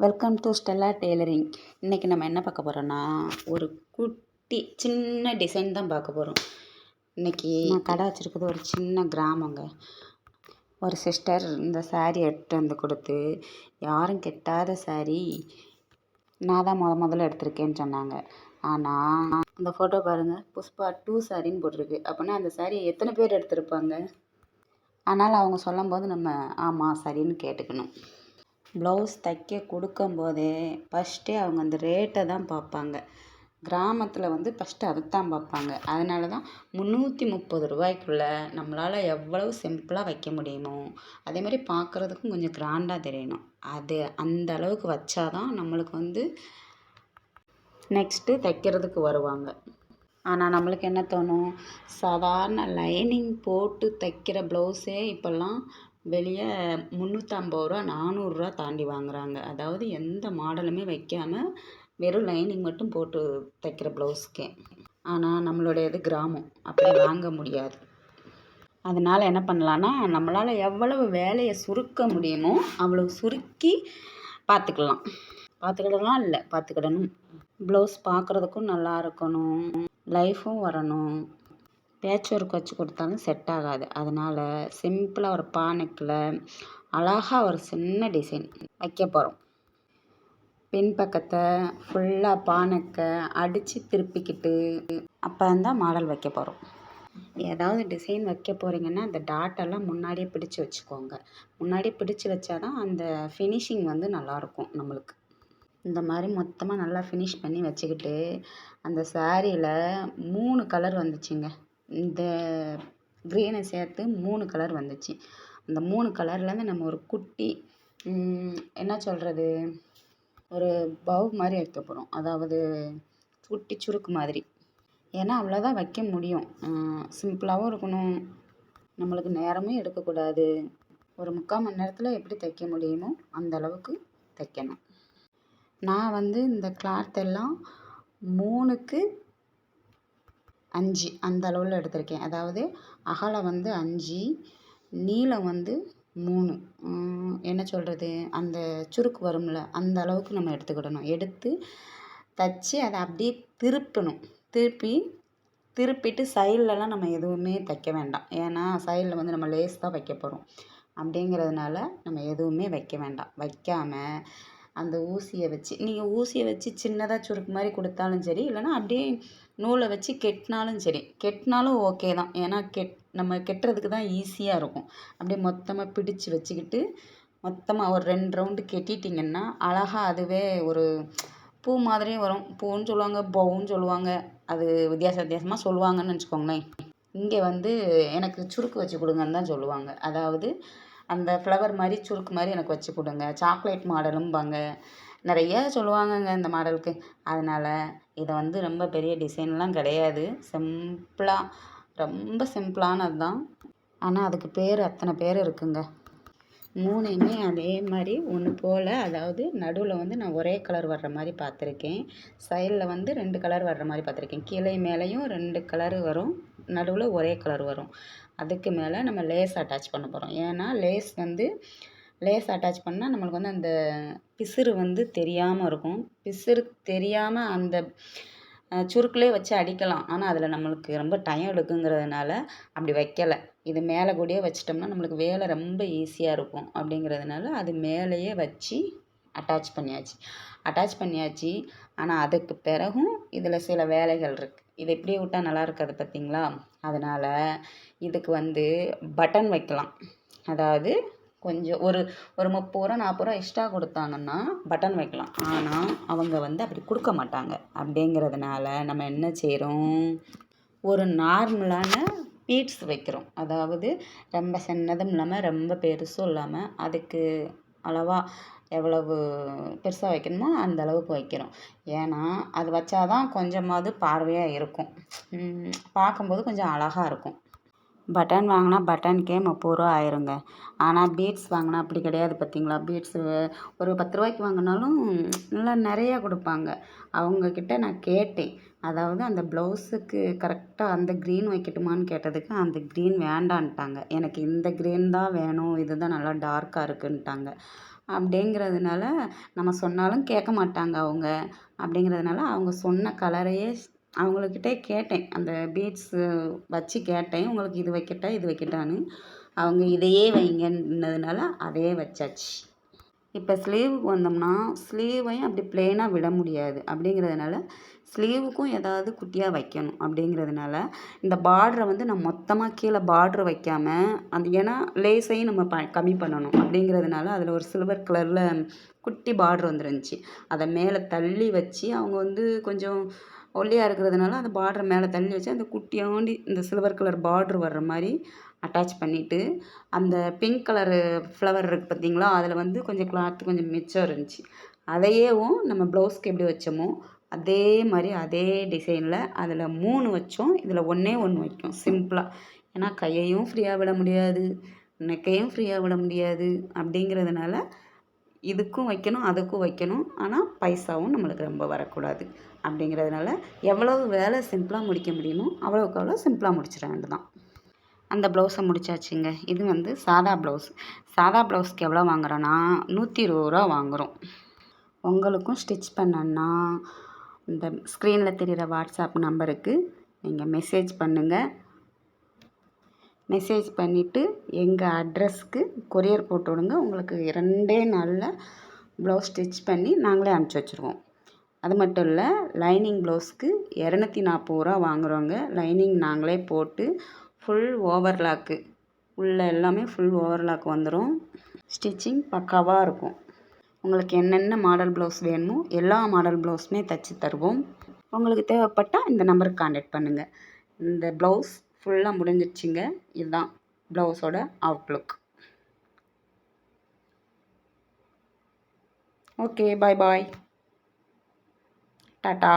Welcome to Stella tailoring இன்றைக்கி நம்ம என்ன பார்க்க போகிறோன்னா ஒரு குட்டி சின்ன டிசைன் தான் பார்க்க போகிறோம் இன்றைக்கி நான் கடை வச்சுருக்குது ஒரு சின்ன கிராமங்க. ஒரு சிஸ்டர் இந்த சாரீ எடுத்து வந்து கொடுத்து யாரும் கெட்டாத சாரீ நான் தான் முத முதல்ல எடுத்திருக்கேன்னு சொன்னாங்க. ஆனால் அந்த ஃபோட்டோ பாருங்கள் புஷ்பா டூ சாரின்னு போட்டிருக்கு. அப்படின்னா அந்த saree எத்தனை பேர் எடுத்திருப்பாங்க? ஆனால் அவங்க சொல்லும்போது நம்ம ஆமாம் சரின்னு கேட்டுக்கணும். ப்ளவுஸ் தைக்க கொடுக்கும்போதே ஃபஸ்ட்டே அவங்க அந்த ரேட்டை தான் பார்ப்பாங்க. கிராமத்தில் வந்து ஃபஸ்ட்டு அதைத்தான் பார்ப்பாங்க. அதனால தான் முந்நூற்றி முப்பது ரூபாய்க்குள்ள நம்மளால் எவ்வளவு சிம்பிளாக வைக்க முடியுமோ அதே மாதிரி பார்க்குறதுக்கும் கொஞ்சம் கிராண்டாக தெரியணும். அது அந்த அளவுக்கு வச்சா தான் நம்மளுக்கு வந்து நெக்ஸ்ட்டு தைக்கிறதுக்கு வருவாங்க. ஆனால் நம்மளுக்கு என்ன தோணும்? சாதாரண லைனிங் போட்டு தைக்கிற ப்ளவுஸே இப்போல்லாம் வெளியே முந்நூற்றம்பது ரூபா நானூறுரூவா தாண்டி வாங்குறாங்க. அதாவது எந்த மாடலுமே வைக்காமல் வெறும் லைனிங் மட்டும் போட்டு தைக்கிற ப்ளவுஸ்க்கே. ஆனால் நம்மளுடையது கிராமம். அப்படி வாங்க முடியாது. அதனால் என்ன பண்ணலான்னா நம்மளால் எவ்வளவு வேலையை சுருக்க முடியுமோ அவ்வளவு சுருக்கி பார்த்துக்கலாம். பார்த்துக்கிடலாம் இல்லை பார்த்துக்கிடணும். ப்ளவுஸ் பார்க்குறதுக்கும் நல்லா இருக்கணும். லைஃபும் வரணும். பேட்ச் ஒர்க் வச்சு கொடுத்தாலும் செட் ஆகாது. அதனால் சிம்பிளாக ஒரு பானைக்கில் அழகாக ஒரு சின்ன டிசைன் வைக்க போகிறோம் பின் பக்கத்தை ஃபுல்லாக பானைக்கை அடித்து திருப்பிக்கிட்டு அப்போ தான் மாடல் வைக்க போகிறோம் ஏதாவது டிசைன் வைக்க போகிறீங்கன்னா அந்த டாட்டெல்லாம் முன்னாடியே பிடிச்சி வச்சுக்கோங்க. முன்னாடியே பிடிச்சு வச்சா தான் அந்த ஃபினிஷிங் வந்து நல்லாயிருக்கும் நம்மளுக்கு. இந்த மாதிரி மொத்தமாக நல்லா ஃபினிஷ் பண்ணி வச்சுக்கிட்டு அந்த சாரியில் மூணு கலர் வந்துச்சுங்க. இந்த க்ரீனை சேர்த்து மூணு கலர் வந்துச்சு. அந்த மூணு கலர்லேருந்து நம்ம ஒரு குட்டி என்ன சொல்கிறது ஒரு பவு மாதிரி வைக்க போகிறோம் அதாவது குட்டி சுருக்கு மாதிரி. ஏன்னா அவ்வளோதான் வைக்க முடியும். சிம்பிளாகவும் இருக்கணும். நம்மளுக்கு நேரமும் எடுக்கக்கூடாது. ஒரு முக்கால் மணி நேரத்தில் எப்படி தைக்க முடியுமோ அந்த அளவுக்கு தைக்கணும். நான் வந்து இந்த கிளாத் எல்லாம் மூணுக்கு அஞ்சு அந்த அளவில் எடுத்திருக்கேன். அதாவது அகலம் வந்து அஞ்சு நீளம் வந்து மூணு. என்ன சொல்கிறது அந்த சுருக்கு வரும்ல அந்த அளவுக்கு நம்ம எடுத்துக்கிடணும். எடுத்து தைச்சி அதை அப்படியே திருப்பணும். திருப்பி திருப்பிட்டு சைட்லலாம் நம்ம எதுவுமே தைக்க வேண்டாம். ஏன்னா சைடில் வந்து நம்ம லேஸ் தான் வைக்க போகிறோம் அப்படிங்கிறதுனால நம்ம எதுவுமே வைக்க வேண்டாம். வைக்காமல் அந்த ஊசியை வச்சு நீங்கள் ஊசியை வச்சு சின்னதாக சுருக்கு மாதிரி கொடுத்தாலும் சரி இல்லைன்னா அப்படியே நூலை வச்சு கெட்டினாலும் சரி கெட்டினாலும் ஓகே தான். ஏன்னா கெட் நம்ம கெட்டுறதுக்கு தான் ஈஸியாக இருக்கும். அப்படியே மொத்தமாக பிடிச்சு வச்சுக்கிட்டு மொத்தமாக ஒரு ரெண்டு ரவுண்டு கெட்டிட்டிங்கன்னா அழகாக அதுவே ஒரு பூ மாதிரியே வரும். பூன்னு சொல்லுவாங்க பவுன்னு சொல்லுவாங்க. அது வித்தியாச வித்தியாசமாக சொல்லுவாங்கன்னு வச்சுக்கோங்களேன். இங்கே வந்து எனக்கு சுருக்கு வச்சு கொடுங்கன்னு தான் சொல்லுவாங்க. அதாவது அந்த ஃப்ளவர் மாதிரி சுருக்கு மாதிரி எனக்கு வச்சு கொடுங்க. சாக்லேட் மாடலும்பாங்க. நிறைய சொல்லுவாங்கங்க இந்த மாடலுக்கு. அதனால் இதை வந்து ரொம்ப பெரிய டிசைன்லாம் கிடையாது. சிம்பிளாக ரொம்ப சிம்பிளானது தான் ஆனால் அதுக்கு பேர் அத்தனை பேர் இருக்குங்க. மூணையுமே அதே மாதிரி ஒன்று போல் அதாவது நடுவில் வந்து நான் ஒரே கலர் வர்ற மாதிரி பார்த்துருக்கேன். சைடில் வந்து ரெண்டு கலர் வர்ற மாதிரி பார்த்துருக்கேன். கீழே மேலேயும் ரெண்டு கலர் வரும் நடுவில் ஒரே கலர் வரும். அதுக்கு மேலே நம்ம லேஸ் அட்டாச் பண்ண போகிறோம் ஏன்னா லேஸ் வந்து லேஸ் அட்டாச் பண்ணால் நம்மளுக்கு வந்து அந்த பிசுறு வந்து தெரியாமல் இருக்கும். பிசுறு தெரியாமல் அந்த சுருக்குலேயே வச்சு அடிக்கலாம். ஆனால் அதில் நம்மளுக்கு ரொம்ப டைம் எடுக்குங்கிறதுனால அப்படி வைக்கலை. இது மேலே கூடயே வச்சிட்டோம்னா நம்மளுக்கு வேலை ரொம்ப ஈஸியாக இருக்கும் அப்படிங்கிறதுனால அது மேலேயே வச்சு அட்டாச் பண்ணியாச்சு. அட்டாச் பண்ணியாச்சு. ஆனால் அதுக்கு பிறகும் இதில் சில வேலைகள் இருக்குது இது இப்படியே விட்டால் நல்லா இருக்காது பார்த்தீங்களா அதனால் இதுக்கு வந்து பட்டன் வைக்கலாம். அதாவது கொஞ்சம் ஒரு ஒரு முப்பது ரூபா நாற்பது ரூபா எக்ஸ்ட்ரா கொடுத்தாங்கன்னா பட்டன் வைக்கலாம். ஆனால் அவங்க வந்து அப்படி கொடுக்க மாட்டாங்க. அப்படிங்கிறதுனால நம்ம என்ன செய்கிறோம் ஒரு நார்மலான பீட்ஸ் வைக்கிறோம். அதாவது ரொம்ப சின்னதும் இல்லாமல் ரொம்ப பெருசும் இல்லாமல் அதுக்கு அளவாக எவ்வளவு பெருசாக வைக்கணுமோ அந்த அளவுக்கு வைக்கிறோம். ஏன்னா அது வச்சாதான் கொஞ்சமாவது பார்வையாக இருக்கும். பார்க்கும்போது கொஞ்சம் அழகாக இருக்கும். பட்டன் வாங்கினா பட்டனுக்கே முப்பது ரூபா ஆயிருங்க. ஆனால் பீட்ஸ் வாங்கினா அப்படி கிடையாது பார்த்தீங்களா பீட்ஸு ஒரு பத்து ரூபாய்க்கு வாங்கினாலும் நல்லா நிறையா கொடுப்பாங்க. அவங்கக்கிட்ட நான் கேட்டேன். அதாவது அந்த ப்ளவுஸுக்கு கரெக்டாக அந்த க்ரீன் வைக்கட்டுமான்னு கேட்டதுக்கு அந்த க்ரீன் வேண்டான்ட்டாங்க. எனக்கு இந்த க்ரீன் தான் வேணும். இது தான் நல்லா டார்க்காக இருக்குன்ட்டாங்க. அப்படிங்கிறதுனால நம்ம சொன்னாலும் கேட்க மாட்டாங்க அவங்க. அப்படிங்கிறதுனால அவங்க சொன்ன கலரையே அவங்கக்கிட்டே கேட்டேன். அந்த பீட்ஸு வச்சு கேட்டேன். உங்களுக்கு இது வைக்கட்டா இது வைக்கட்டான்னு. அவங்க இதையே வைங்கன்னதுனால அதே வச்சாச்சு. இப்போ ஸ்லீவுக்கு வந்தோம்னா ஸ்லீவையும் அப்படி பிளெயினாக விட முடியாது. அப்படிங்கிறதுனால ஸ்லீவுக்கும் ஏதாவது குட்டியாக வைக்கணும். அப்படிங்கிறதுனால இந்த பார்டரை வந்து நான் மொத்தமாக கீழே பார்ட்ரு வைக்காமல் அந்த ஏன்னா லேஸையும் நம்ம ப கம்மி பண்ணணும். அப்படிங்கிறதுனால அதில் ஒரு சில்வர் கலரில் குட்டி பார்ட்ரு வந்துருந்துச்சு. அதை மேலே தள்ளி வச்சு அவங்க வந்து கொஞ்சம் ஒல்லியாக இருக்கிறதுனால அந்த பார்டர் மேலே தள்ளி வச்சு அந்த குட்டியாண்டி இந்த சில்வர் கலர் பார்ட்ரு வர்ற மாதிரி அட்டாச் பண்ணிவிட்டு அந்த பிங்க் கலரு ஃப்ளவர் இருக்குது பார்த்தீங்களா அதில் வந்து கொஞ்சம் கிளாத் கொஞ்சம் மிச்சம் இருந்துச்சு. அதையேவும் நம்ம ப்ளவுஸ்க்கு எப்படி வச்சோமோ அதே மாதிரி அதே டிசைனில் அதில் மூணு வச்சோம் இதில் ஒன்றே ஒன்று வைக்கும் சிம்பிளாக ஏன்னா கையையும் ஃப்ரீயாக விட முடியாது நெக்கையும் ஃப்ரீயாக விட முடியாது அப்படிங்கிறதுனால இதுக்கும் வைக்கணும் அதுக்கும் வைக்கணும். ஆனால் பைசாவும் நம்மளுக்கு ரொம்ப வரக்கூடாது. அப்படிங்கிறதுனால எவ்வளவு வேலை சிம்பிளாக முடிக்க முடியுமோ அவ்வளோக்கு அவ்வளோ சிம்பிளாக முடிச்சிட வேண்டியதான் அந்த ப்ளவுஸை முடிச்சாச்சுங்க. இது வந்து சாதா ப்ளவுஸ் சாதா ப்ளவுஸ்க்கு எவ்வளோ வாங்குறோன்னா நூற்றி இருபது ரூபா வாங்குகிறோம் உங்களுக்கும் ஸ்டிச் பண்ணன்னா இந்த ஸ்க்ரீனில் தெரிகிற வாட்ஸ்அப் நம்பருக்கு நீங்கள் மெசேஜ் பண்ணுங்கள் மெசேஜ் பண்ணிவிட்டு எங்கள் அட்ரஸ்க்கு கொரியர் போட்டு விடுங்க உங்களுக்கு ரெண்டே நாளில் ப்ளவுஸ் ஸ்டிச் பண்ணி நாங்களே அனுப்பிச்சி வச்சுருவோம். அது மட்டும் இல்லை லைனிங் ப்ளவுஸ்க்கு இரநூத்தி நாற்பது ரூபா வாங்குகிறோங்க லைனிங் நாங்களே போட்டு ஃபுல் ஓவர்லாக்கு உள்ளே எல்லாமே ஃபுல் ஓவர்லாக் வந்துடும் ஸ்டிச்சிங் பக்காவாக இருக்கும். உங்களுக்கு என்னென்ன மாடல் ப்ளவுஸ் வேணுமோ எல்லா மாடல் ப்ளவுஸுமே தைச்சி தருவோம். உங்களுக்கு தேவைப்பட்டால் இந்த நம்பருக்கு காண்டாக்ட் பண்ணுங்கள் இந்த ப்ளவுஸ் ஃபுல்லாக முடிஞ்சிடுச்சிங்க இதுதான் ப்ளவுஸோட outlook okay bye bye tata.